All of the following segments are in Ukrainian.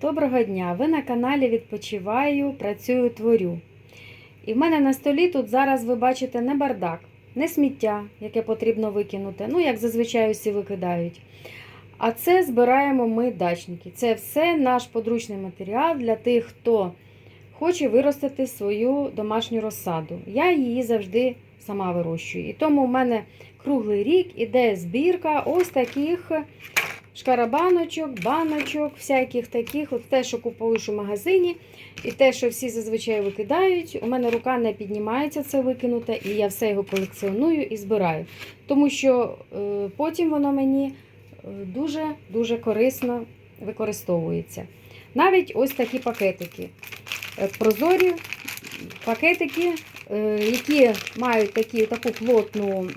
Доброго дня! Ви на каналі Відпочиваю, працюю, творю. І в мене на столі тут зараз ви бачите не бардак, не сміття, яке потрібно викинути, ну, як зазвичай усі викидають. А це збираємо ми дачники. Це все наш подручний матеріал для тих, хто хоче виростити свою домашню розсаду. Я її завжди сама вирощую. І тому в мене круглий рік іде збірка ось таких шкарабаночок, баночок, всяких таких, от те, що купуєш у магазині, і те, що всі зазвичай викидають. У мене рука не піднімається це викинути, і я все його колекціоную і збираю. Тому що е, потім воно мені дуже-дуже корисно використовується. Навіть ось такі пакетики. Е, Прозорі пакетики, е, які мають такі, таку плотну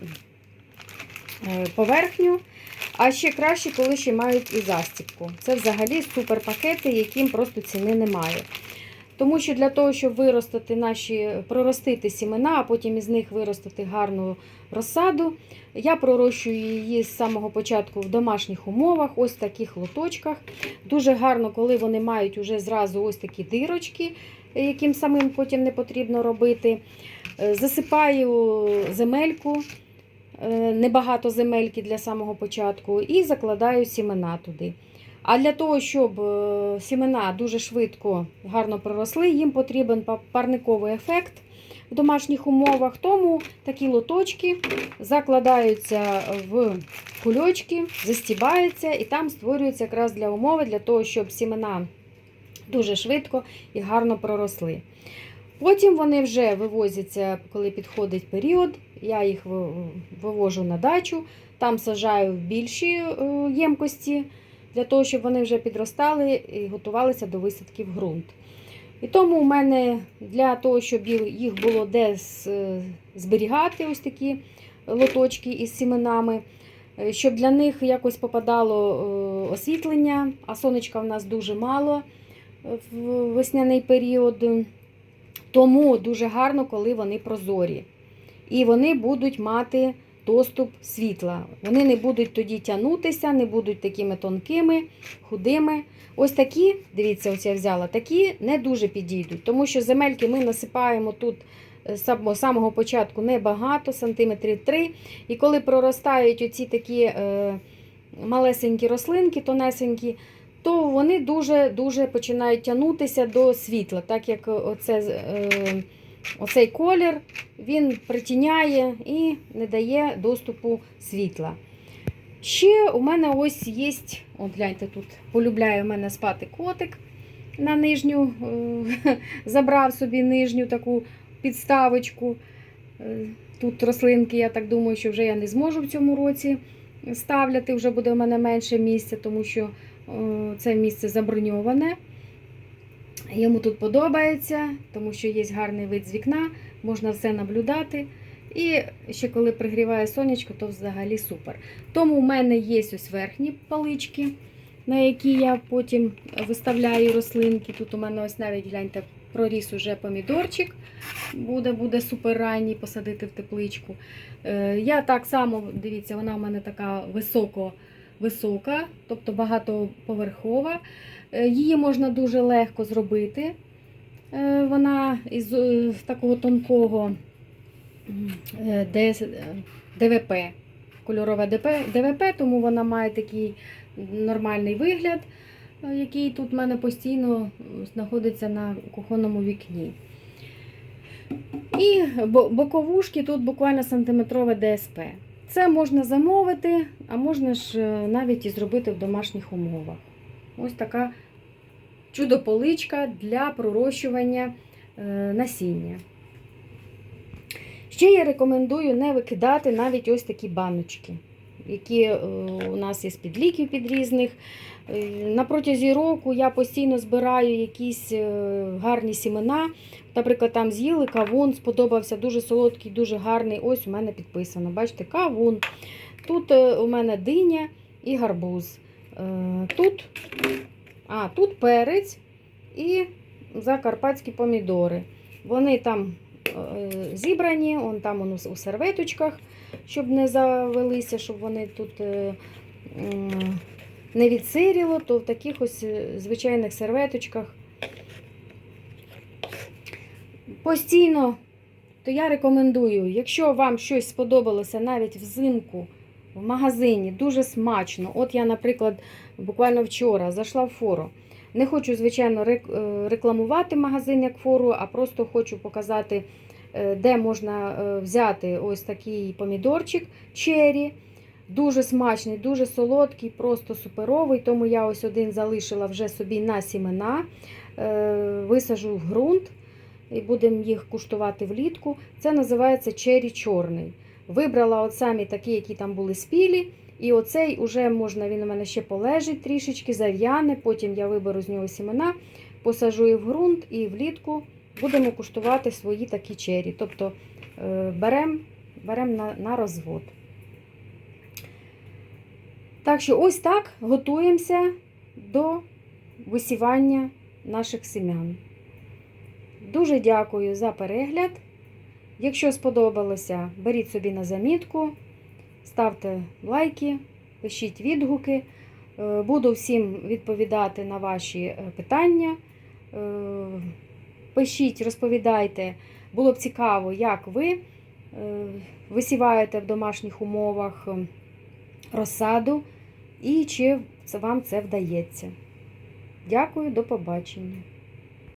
поверхню. А ще краще, коли ще мають і застібку. Це взагалі супер пакети, яким просто ціни немає. Тому що для того, щоб виростити наші, проростити сімена, а потім із них виростити гарну розсаду, я пророщую її з самого початку в домашніх умовах, ось в таких лоточках. Дуже гарно, коли вони мають уже зразу ось такі дирочки, яким самим потім не потрібно робити. Е, Засипаю земельку небагато земельки для самого початку, і закладаю сімена туди. А для того, щоб е, сімена дуже швидко гарно проросли, їм потрібен парниковий ефект в домашніх умовах. Тому такі лоточки закладаються в кульочки, застібаються і там створюються якраз для умови, для того, щоб сімена дуже швидко і гарно проросли. Потім вони вже вивозяться, коли підходить період. Я їх вивожу на дачу, там саджаю в більші ємкості, для того, щоб вони вже підростали і готувалися до висадки в ґрунт. І тому у мене для того, щоб їх було де зберігати, ось такі лоточки із сіменами, е, щоб для них якось попадало освітлення, а сонечка в нас дуже мало в весняний період. Тому дуже гарно, коли вони прозорі. І вони будуть мати доступ світла. Вони не будуть тоді тягнутися, не будуть такими тонкими, худими. Ось такі, дивіться, ось я взяла, такі не дуже підійдуть, тому що земельки ми насипаємо тут з самого початку небагато, сантиметрів 3. І коли проростають оці такі е, малесенькі рослинки, тонесенькі, то вони дуже-дуже починають тягнутися до світла, так як оце, е, оцей колір він притіняє і не дає доступу світла. Ще у мене ось є, от гляньте, тут полюбляє у мене спати котик на нижню, е, забрав собі нижню таку підставочку. Е, тут рослинки, я так думаю, що вже я не зможу в цьому році ставляти, вже буде у мене менше місця, тому що це місце заброньоване. Йому тут подобається, тому що є гарний вид з вікна, можна все наблюдати. І ще коли пригріває сонечко, то взагалі супер. Тому в мене є ось верхні палички, на які я потім виставляю рослинки. Тут у мене ось навіть гляньте, проріс уже помідорчик. Буде буде супер ранній посадити в тепличку. Е, я так само, дивіться, вона у мене така високо висока, тобто багатоповерхова. Е, її можна дуже легко зробити. Е, вона із е, такого тонкого ДВП, кольорове ДВП, тому вона має такий нормальний вигляд, який тут в мене постійно знаходиться на кухонному вікні. І боковушки тут буквально сантиметрове ДСП. Це можна замовити, а можна ж навіть і зробити в домашніх умовах. Ось така чудо-поличка для пророщування насіння. Ще я рекомендую не викидати навіть ось такі баночки, які у нас є з-під ліків під різних. На протязі року я постійно збираю якісь гарні сімена. Наприклад, там з'їли кавун, сподобався, дуже солодкий, дуже гарний. Ось у мене підписано. Бачите, кавун. Тут у мене диня і гарбуз. Тут а, тут перець і закарпатські помідори. Вони там зібрані, он там у серветочках, щоб не завелися, щоб вони тут не відсиріло, то в таких ось е, звичайних серветочках. Постійно, то я рекомендую, якщо вам щось сподобалося навіть взимку в магазині, дуже смачно. От я, наприклад, буквально вчора зайшла в фору. Не хочу, звичайно, е, рекламувати магазин як фору, а просто хочу показати, е, де можна е, взяти ось такий помідорчик черрі. Дуже смачний, дуже солодкий, просто суперовий. Тому я ось один залишила вже собі на сімена, е, висажу в ґрунт і будемо їх куштувати влітку. Це називається черрі чорний. Вибрала от самі такі, які там були спілі. І оцей уже можна, він у мене ще полежить трішечки, зав'яне. Потім я виберу з нього сімена, посажу їх в ґрунт і влітку будемо куштувати свої такі чері. Тобто беремо берем на, на розвод. Так що ось так готуємося до висівання наших семян. Дуже дякую за перегляд. Якщо сподобалося, беріть собі на замітку, ставте лайки, пишіть відгуки. Е, Буду всім відповідати на ваші е, питання. Пишіть, розповідайте. Було б цікаво, як ви е, висіваєте в домашніх умовах е, розсаду і чи вам це вдається. Дякую, до побачення.